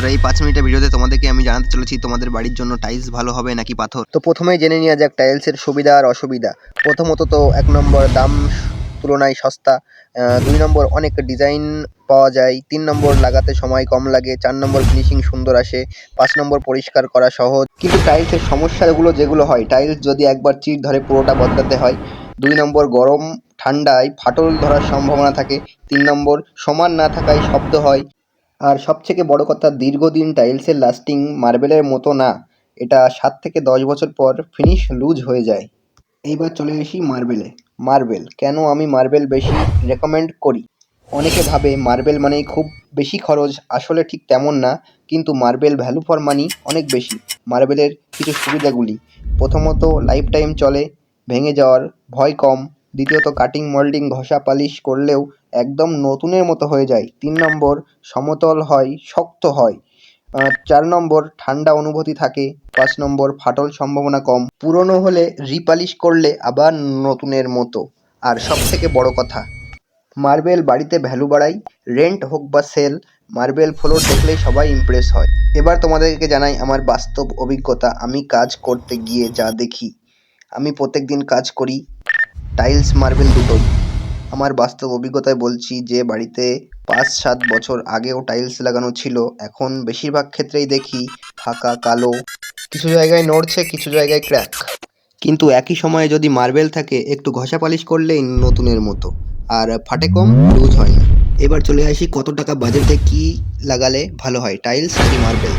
বন্ধুরা, এই পাঁচ মিনিটের ভিডিওতে তোমাদেরকে আমি জানাতে চলেছি তোমাদের বাড়ির জন্য টাইলস ভালো হবে নাকি পাথর। তো প্রথমেই জেনে নেওয়া যাক টাইলসের সুবিধা আর অসুবিধা। প্রথমত তো এক নম্বর দাম তুলনায় সস্তা দুই নম্বর অনেক ডিজাইন পাওয়া যায়, তিন নম্বর লাগাতে সময় কম লাগে, চার নম্বর ফিনিশিং সুন্দর আসে, পাঁচ নম্বর পরিষ্কার করা সহজ। কিন্তু টাইলসের সমস্যাগুলো যেগুলো হয় টাইলস যদি একবার চির ধরে পুরোটা বদলাতে হয়, দুই নম্বর গরম, ঠান্ডায় ফাটল ধরার সম্ভাবনা থাকে, তিন নম্বর সমান না থাকায় শব্দ হয় আর সবথেকে বড় কথা, দীর্ঘদিন টাইলসের লাস্টিং মার্বেলের মতো না, এটা সাত থেকে দশ বছর পর ফিনিশ লুজ হয়ে যায়। এইবার চলে আসি মার্বেলে। মার্বেল, কেন আমি মার্বেল বেশি রেকমেন্ড করি? অনেকে ভাবে মার্বেল মানেই খুব বেশি খরচ, আসলে ঠিক তেমন না, কিন্তু মার্বেল ভ্যালু ফর মানি অনেক বেশি। মার্বেলের কিছু সুবিধাগুলি। প্রথমত লাইফ টাইম চলে, ভেঙে যাওয়ার ভয় কম দ্বিতীয়ত কাটিং মোল্ডিং ঘষা পালিশ করলেও একদম নতুনের মতো হয়ে যায়। তিন নম্বর, সমতল হয়, শক্ত হয়। চার নম্বর, ঠান্ডা অনুভূতি থাকে। পাঁচ নম্বর, ফাটল সম্ভাবনা কম। পুরনো হলে রিপালিশ করলে আবার নতুনের মতো। আর সব থেকে বড় কথা, মার্বেল বাড়িতে ভ্যালু বাড়ায়। রেন্ট হোক বা সেল মার্বেল ফ্লোর দেখলেই সবাই ইমপ্রেস হয়। এবার তোমাদেরকে জানাই আমার বাস্তব অভিজ্ঞতা। আমি কাজ করতে গিয়ে যা দেখি, আমি প্রত্যেক দিন কাজ করি টাইলস মার্বেল দুটোই আমার বাস্তব অভিজ্ঞতায় বলছি যে বাড়িতে পাঁচ সাত বছর আগেও টাইলস লাগানো ছিল, এখন বেশিরভাগ ক্ষেত্রেই দেখি ফাঁকা, কালো, কিছু জায়গায় নড়ছে, কিছু জায়গায় ক্র্যাক। কিন্তু একই সময়ে যদি মার্বেল থাকে, একটু ঘষা পালিশ করলেই নতুনের মতো, আর ফাটে কম, লুজ হয় না। এবার চলে আসি কত টাকা বাজেটে কি লাগালে ভালো হয়, টাইলস নাকি মার্বেল?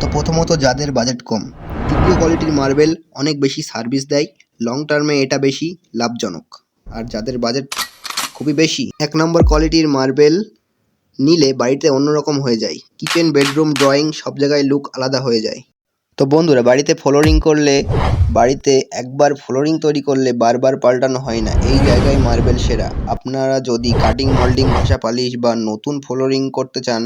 তো প্রথমত যাদের বাজেট কম তৃতীয় কোয়ালিটির মার্বেল অনেক বেশি সার্ভিস দেয় লং টার্মে এটা বেশি লাভজনক। আর যাদের বাজেট খুবই বেশি, এক নম্বর কোয়ালিটির মার্বেল নিলে বাড়িতে অন্যরকম হয়ে যায়। কিচেন বেডরুম ড্রয়িং সব জায়গায় লুক আলাদা হয়ে যায়। তো বন্ধুরা, বাড়িতে ফ্লোরিং করলে, বাড়িতে একবার ফ্লোরিং তৈরি করলে বারবার পাল্টানো হয় না। এই জায়গায় মার্বেল সেরা। আপনারা যদি কাটিং মোল্ডিং ভাষা পালিশ বা নতুন ফ্লোরিং করতে চান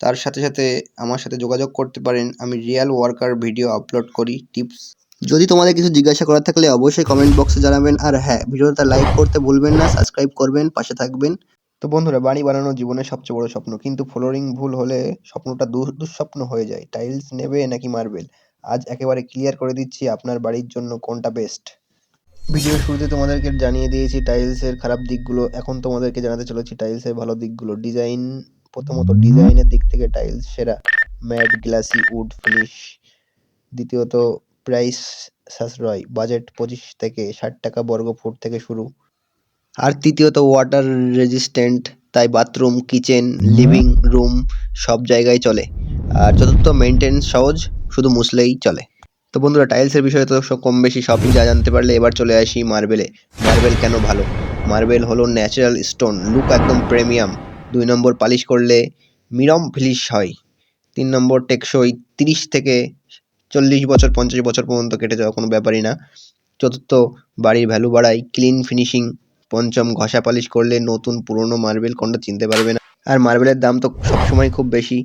তার সাথে সাথে আমার সাথে যোগাযোগ করতে পারেন। আমি রিয়েল ওয়ার্কার ভিডিও আপলোড করি টিপস। যদি তোমাদের কিছু জিজ্ঞাসা করার থাকলে অবশ্যই কমেন্ট বক্সে জানাবেন। আর হ্যাঁ ভিডিওটা লাইক করতে ভুলবেন না সাবস্ক্রাইব করবেন পাশে থাকবেন। তো বন্ধুরা বাড়ি বানানো জীবনের সবচেয়ে বড় স্বপ্ন। কিন্তু ফ্লোরিং ভুল হলে স্বপ্নটা দু- দুঃস্বপ্ন হয়ে যায়। টাইলস নেবে নাকি মার্বেল আজ একেবারে ক্লিয়ার করে দিচ্ছি আপনার বাড়ির জন্য কোনটা বেস্ট ভিডিওর শুরুতে তোমাদেরকে জানিয়ে দিয়েছি টাইলসের খারাপ দিকগুলো। এখন তোমাদেরকে জানাতে চলেছি টাইলসের ভালো দিকগুলো। ডিজাইন প্রথমত ডিজাইনের দিক থেকে টাইলস সেরা। Matte, glossy, wood, finish. দ্বিতীয়ত প্রাইস সাশ্রয়, বাজেট পঁচিশ থেকে ষাট টাকা বর্গ ফুট থেকে শুরু। আর তৃতীয়ত ওয়াটার রেজিস্ট্যান্ট, তাই বাথরুম, কিচেন, লিভিং রুম সব জায়গায় চলে। আর চতুর্থ মেনটেন্স সহজ, শুধু মুছলেই চলে। তো বন্ধুরা, টাইলসের বিষয়ে তো সব কম বেশি সবই যা জানতে পারলে এবার চলে আসি মার্বেলে মার্বেল কেন ভালো? মার্বেল হলো ন্যাচারাল স্টোন লুক একদম প্রিমিয়াম দুই নম্বর পালিশ করলে মিরম ফিলিশ হয়। তিন নম্বর টেকসই তিরিশ থেকে চল্লিশ বছর, পঞ্চাশ বছর পর্যন্ত কেটে যাওয়া কোনো ব্যাপারই না। চতুর্থ, বাড়ির ভ্যালু বাড়ায় ক্লিন ফিনিশিং পঞ্চম, ঘষা পালিশ করলে নতুন পুরনো মার্বেল কোনটা চিনতে পারবে না। আর মার্বেলের দাম তো সবসময় খুব বেশি,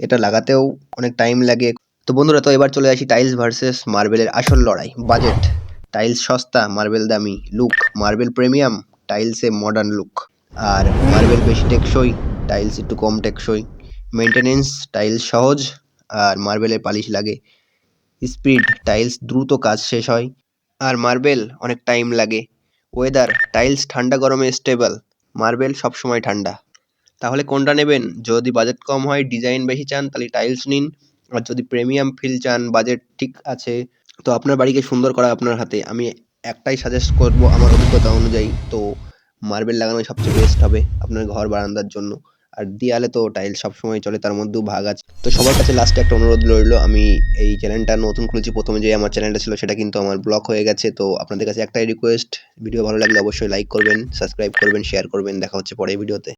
এটা লাগাতেও অনেক টাইম লাগে। তো বন্ধুরা, তো এবার চলে আসি টাইলস ভার্সেস মার্বেলের আসল লড়াই বাজেট টাইলস সস্তা মার্বেল দামি লুক মার্বেল প্রিমিয়াম টাইলসে মডার্ন লুক আর মার্বেল বেশি টেকসই টাইলস একটু কম টেকসই। মেনটেনেন্স টাইলস সহজ, আর মার্বেলের পালিশ লাগে। স্পিড টাইলস দ্রুত কাজ শেষ হয়, আর মার্বেল অনেক টাইম লাগে। ওয়েদার টাইলস ঠান্ডা গরমে স্টেবল মার্বেল সবসময় ঠান্ডা। তাহলে কোনটা নেবেন? যদি বাজেট কম হয় ডিজাইন বেশি চান, তাহলে টাইলস নিন। আর যদি প্রিমিয়াম ফিল চান বাজেট ঠিক আছে, তো আপনার বাড়িকে সুন্দর করা আপনার হাতে। আমি একটাই সাজেস্ট করব আমার অভিজ্ঞতা অনুযায়ী। তো মার্বেল লাগানো সবচেয়ে বেস্ট হবে আপনার ঘর বারান্দার জন্য। আর দেয়ালে তো টাইল সবসময় চলে, তার মধ্যেও ভাগ আছে। তো সবার কাছে লাস্টে একটা অনুরোধ রইল, আমি এই চ্যানেলটা নতুন খুলেছি, প্রথমে যে আমার চ্যানেলটা ছিল সেটা কিন্তু আমার ব্লক হয়ে গেছে। তো আপনাদের কাছে একটাই রিকোয়েস্ট ভিডিও ভালো লাগলে অবশ্যই লাইক করবেন সাবস্ক্রাইব করবেন শেয়ার করবেন, দেখা হচ্ছে পরে ভিডিওতে